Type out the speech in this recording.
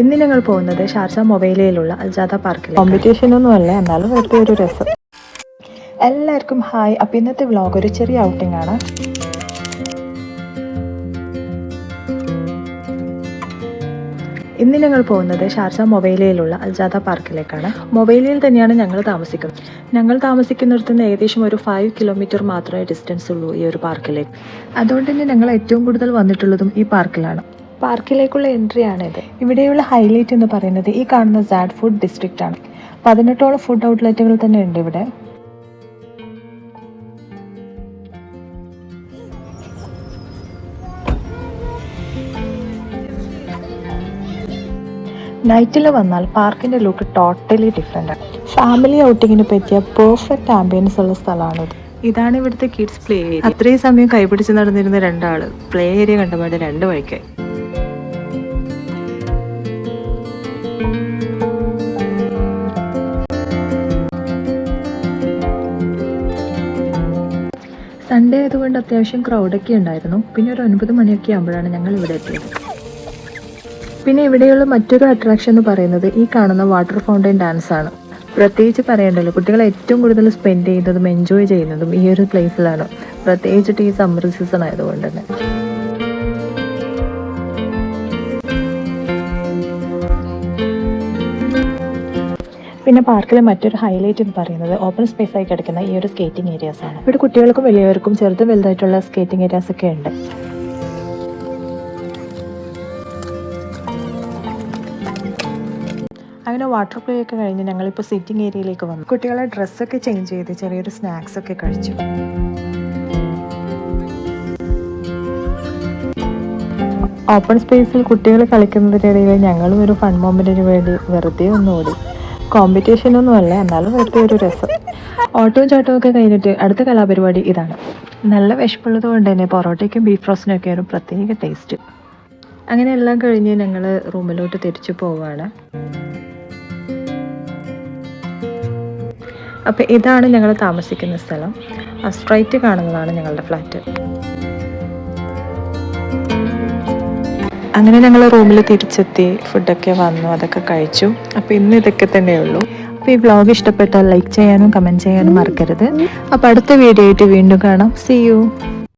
ഇന്ന് ഞങ്ങൾ പോകുന്നത് ഷാർജ മൊബൈലയിലുള്ള അൽജാദ പാർക്കിൽ കോമ്പറ്റീഷൻ ഒന്നും അല്ല എന്നാലും വെറുതെ ഒരു രസം. എല്ലാവർക്കും ഹായ്. അപ്പം ഇന്നത്തെ വ്ളോഗ് ഒരു ചെറിയ ഔട്ടിംഗ് ആണ്. ഇന്ന് ഞങ്ങൾ പോകുന്നത് ഷാർജ മൊബൈലയിലുള്ള അൽജാദ പാർക്കിലേക്കാണ്. മൊബൈലിൽ തന്നെയാണ് ഞങ്ങൾ താമസിക്കുന്നത്. ഞങ്ങൾ താമസിക്കുന്നിടത്ത് നിന്ന് ഏകദേശം ഒരു ഫൈവ് കിലോമീറ്റർ മാത്രമേ ഡിസ്റ്റൻസ് ഉള്ളൂ ഈ ഒരു പാർക്കിലേക്ക് അതുകൊണ്ട് തന്നെ ഞങ്ങൾ ഏറ്റവും കൂടുതൽ വന്നിട്ടുള്ളതും ഈ പാർക്കിലാണ് പാർക്കിലേക്കുള്ള എൻട്രി ആണിത് ഇവിടെയുള്ള ഹൈലൈറ്റ് എന്ന് പറയുന്നത് ഈ കാണുന്ന സാഡ് ഫുഡ് ഡിസ്ട്രിക്റ്റ് ആണ്. പതിനെട്ടോളം ഫുഡ് ഔട്ട്ലെറ്റുകൾ തന്നെ ഉണ്ട് ഇവിടെ. നൈറ്റിൽ വന്നാൽ പാർക്കിന്റെ ലുക്ക് ടോട്ടലി ഡിഫറെന്റ് ആണ്. ഫാമിലി ഔട്ടിങ്ങിന് പറ്റിയ പെർഫെക്റ്റ് ആംബിയൻസ് ഉള്ള സ്ഥലമാണിത് ഇതാണ് ഇവിടുത്തെ കിഡ്സ് പ്ലേ ഏരിയ അത്രയും സമയം കൈപിടിച്ച് നടന്നിരുന്ന രണ്ടാൾ. പ്ലേ ഏരിയ കണ്ടപാട് രണ്ട് വഴിക്കായി സൺഡേ ആയതുകൊണ്ട് അത്യാവശ്യം ക്രൗഡൊക്കെ ഉണ്ടായിരുന്നു. പിന്നെ ഒരു ഒൻപത് മണിയൊക്കെ ആകുമ്പോഴാണ് ഞങ്ങൾ ഇവിടെ എത്തിയത്. പിന്നെ ഇവിടെയുള്ള മറ്റൊരു അട്രാക്ഷൻ എന്ന് പറയുന്നത് ഈ കാണുന്ന വാട്ടർ ഫൗണ്ടൈൻ ഡാൻസ് ആണ്. പ്രത്യേകിച്ച് പറയണ്ടല്ലോ കുട്ടികൾ ഏറ്റവും കൂടുതൽ സ്പെൻഡ് ചെയ്യുന്നതും എൻജോയ് ചെയ്യുന്നതും ഈ ഒരു പ്ലേസിലാണ് പ്രത്യേകിച്ചിട്ട് ഈ സമ്മർ സീസൺ ആയതുകൊണ്ട് തന്നെ. പിന്നെ പാർക്കിലെ മറ്റൊരു ഹൈലൈറ്റ് എന്ന് പറയുന്നത് ഓപ്പൺ സ്പേസ് ആയി കിടക്കുന്ന ഈ ഒരു സ്കേറ്റിംഗ് ഏരിയാസ് ആണ്. ഇവിടെ കുട്ടികൾക്കും വലിയവർക്കും ചെറുതും വലുതായിട്ടുള്ള സ്കേറ്റിംഗ് ഏരിയാസ് ഒക്കെ ഉണ്ട്. അങ്ങനെ വാട്ടർ പ്ലേ ഒക്കെ കഴിഞ്ഞ് ഞങ്ങളിപ്പോൾ സിറ്റിംഗ് ഏരിയയിലേക്ക് വന്നു. കുട്ടികളെ ഡ്രസ്സൊക്കെ ചേഞ്ച് ചെയ്ത് ചെറിയൊരു സ്നാക്സ് ഒക്കെ കഴിച്ചു. ഓപ്പൺ സ്പേസിൽ കുട്ടികൾ കളിക്കുന്നതിനിടയിൽ ഞങ്ങളും ഒരു ഫൺ മൊമെന്റിന് വേണ്ടി വെറുതെ ഒന്ന് ഓടി. അല്ല എന്നാലും വെറുതെ ഒരു രസം. ഓട്ടവും ചാട്ടവും ഒക്കെ കഴിഞ്ഞിട്ട് അടുത്ത കലാപരിപാടി ഇതാണ്. നല്ല വിശപ്പുള്ളത് കൊണ്ട് തന്നെ പൊറോട്ടയ്ക്കും ബീഫ് റോസ്റ്റിനും ഒക്കെ ഒരു പ്രത്യേക ടേസ്റ്റ് അങ്ങനെ എല്ലാം കഴിഞ്ഞ് ഞങ്ങൾ റൂമിലോട്ട് തിരിച്ചു പോവുകയാണ് അപ്പോൾ ഇതാണ് ഞങ്ങൾ താമസിക്കുന്ന സ്ഥലം. സ്ട്രൈറ്റ് കാണുന്നതാണ് ഞങ്ങളുടെ ഫ്ലാറ്റ് അങ്ങനെ ഞങ്ങൾ റൂമിൽ തിരിച്ചെത്തി ഫുഡൊക്കെ വന്നു അതൊക്കെ കഴിച്ചു. അപ്പോൾ ഇന്ന് ഇതൊക്കെ തന്നെ തന്നെയുള്ളൂ. അപ്പോൾ ഈ വ്ളോഗ് ഇഷ്ടപ്പെട്ടാൽ ലൈക്ക് ചെയ്യാനും കമന്റ് ചെയ്യാനും മറക്കരുത്. അപ്പോൾ അടുത്ത വീഡിയോ ആയിട്ട് വീണ്ടും കാണാം. C U